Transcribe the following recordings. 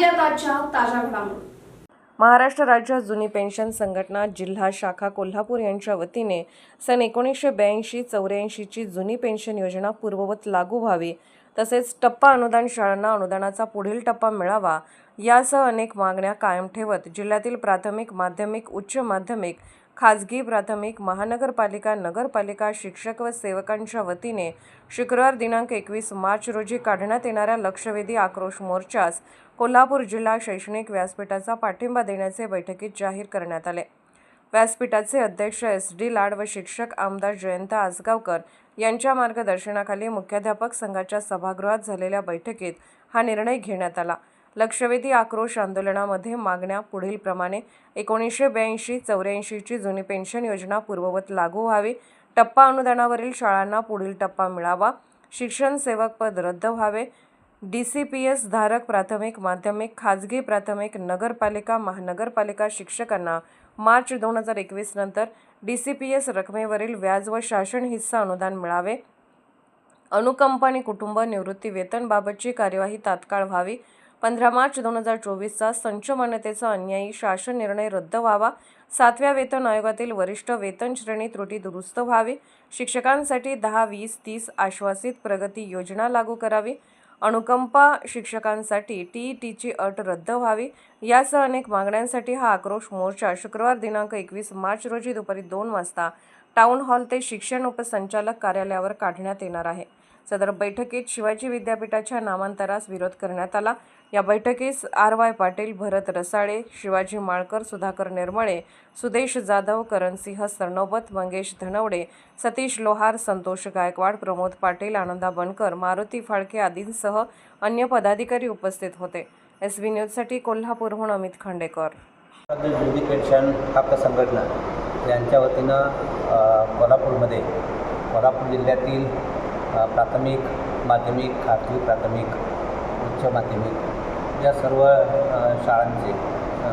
पाहूयात आजच्या ताज्या घडामोडी. महाराष्ट्र राज्य जुनी पेन्शन संघटना जिल्हा शाखा कोल्हापूर यांच्या वतीने सन एकोणीसशे ब्याऐंशी चौऱ्याऐंशीची जुनी पेन्शन योजना पूर्ववत लागू व्हावी तसेच टप्पा अनुदान शाळांना अनुदानाचा पुढील टप्पा मिळावा यासह अनेक मागण्या कायम ठेवत जिल्ह्यातील प्राथमिक माध्यमिक उच्च माध्यमिक खाजगी प्राथमिक महानगरपालिका नगरपालिका शिक्षक व सेवकांच्या वतीने शुक्रवार दिनांक एकवीस मार्च रोजी काढण्यात येणाऱ्या लक्षवेधी आक्रोश मोर्चास कोल्हापूर जिल्हा शैक्षणिक व्यासपीठाचा पाठिंबा देण्याचे बैठकीत जाहीर करण्यात आले. व्यासपीठाचे अध्यक्ष एस. डी. लाड व शिक्षक आमदार जयंत आसगावकर यांच्या मार्गदर्शनाखाली मुख्याध्यापक संघाच्या सभागृहात झालेल्या बैठकीत हा निर्णय घेण्यात आला. लक्षवेधी आक्रोश आंदोलनामध्ये मागण्या पुढीलप्रमाणे एकोणीसशे ब्याऐंशी चौऱ्याऐंशीची जुनी पेन्शन योजना पूर्ववत लागू व्हावी टप्पा अनुदानावरील शाळांना पुढील टप्पा मिळावा शिक्षण सेवक पद रद्द व्हावे डी सी पी एस धारक प्राथमिक माध्यमिक खाजगी प्राथमिक नगरपालिका महानगरपालिका शिक्षकांना मार्च दोन हजार एकवीस नंतर डी सी पी एस रकमेवरील व्याज व शासन हिस्सा अनुदान मिळावे. अनुकंप आणि कुटुंब निवृत्ती वेतनबाबतची कार्यवाही तात्काळ व्हावी. पंधरा मार्च दोन हजार चोवीसचा संच मान्यतेचा अन्यायी शासन निर्णय रद्द व्हावा. सातव्या वेतन आयोगातील वरिष्ठ वेतन श्रेणी त्रुटी दुरुस्त व्हावी. शिक्षकांसाठी दहा वीस तीस आश्वासित प्रगती योजना लागू करावी. अनुकंपा शिक्षकांसाठी टी ई टीची अट रद्द व्हावी. यासह अनेक मागण्यांसाठी हा आक्रोश मोर्चा शुक्रवार दिनांक एकवीस मार्च रोजी दुपारी दोन वाजता टाउन हॉल ते शिक्षण उपसंचालक कार्यालयावर काढण्यात येणार आहे. सदर बैठकीत शिवाजी विद्यापीठाच्या नामांतरास विरोध करण्यात आला. या बैठकीस आर वाय पाटील भरत रसाळे शिवाजी माळकर सुधाकर निर्मळे सुदेश जाधव करणसिंह सरनोबत मंगेश धनवडे सतीश लोहार संतोष गायकवाड प्रमोद पाटील आनंदा बनकर मारुती फाळके आदींसह अन्य पदाधिकारी उपस्थित होते. एस बी न्यूजसाठी कोल्हापूरहून अमित खांडेकर. पेन्शन हक्क संघटना यांच्या वतीनं कोल्हापूरमध्ये कोल्हापूर जिल्ह्यातील प्राथमिक माध्यमिक खाजगी प्राथमिक उच्च माध्यमिक या सर्व शाळांचे अ,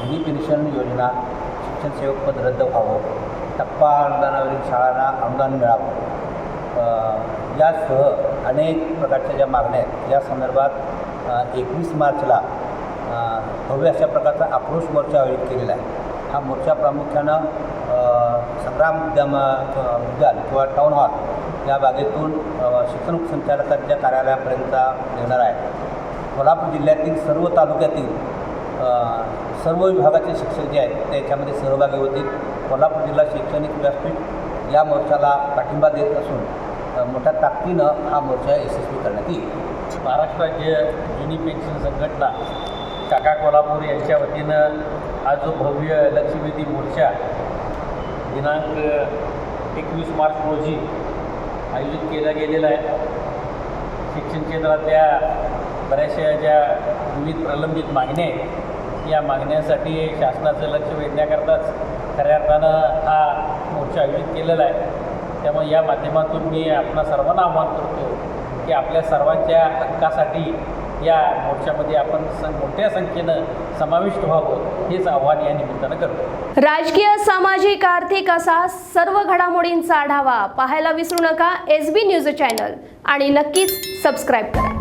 जुनी पेन्शन योजना शिक्षण सेवक पद रद्द व्हावं टप्पा अनुदानावरील शाळांना अनुदान मिळावं. यासह अनेक प्रकारच्या ज्या मागण्या आहेत या संदर्भात एकवीस मार्चला भव्य अशा प्रकारचा आक्रोश मोर्चा आयोजित केलेला आहे. हा मोर्चा प्रामुख्यानं संग्राम उद्यान उद्यान किंवा टाऊन हॉल या बागेतून शिक्षण उपसंचालकांच्या कार्यालयापर्यंत येणार आहे. कोल्हापूर जिल्ह्यातील सर्व तालुक्यातील सर्व विभागाचे शिक्षक जे आहेत ते याच्यामध्ये सहभागी होतील. कोल्हापूर जिल्हा शैक्षणिक व्यासपीठ या मोर्चाला पाठिंबा देत असून मोठ्या ताकदीनं हा मोर्चा यशस्वी करण्यात येईल. महाराष्ट्र राज्य जुनी पेन्शन संघटना काका कोल्हापूर यांच्या वतीनं हा जो भव्य लक्षवेधी मोर्चा दिनांक एकवीस मार्च रोजी आयोजित केला गेलेला आहे. शिक्षण क्षेत्रातल्या बऱ्याचशा ज्या विविध प्रलंबित मागण्या आहेत या मागण्यांसाठी शासनाचं लक्ष वेधण्याकरताच खऱ्या अर्थानं हा मोर्चा आयोजित केलेला आहे. त्यामुळे या माध्यमातून मी आपणा सर्वांना आव्हान करतो की आपल्या सर्वांच्या हक्कासाठी या मोर्चामध्ये आपण मोठ्या संख्येनं समाविष्ट व्हावं हेच आव्हान या निमित्तानं करतो राजकीय सामाजिक आर्थिक असा सर्व घडामोडींचा आढावा पाहायला विसरू नका. एस बी न्यूज चॅनल आणि नक्कीच सबस्क्राईब करा.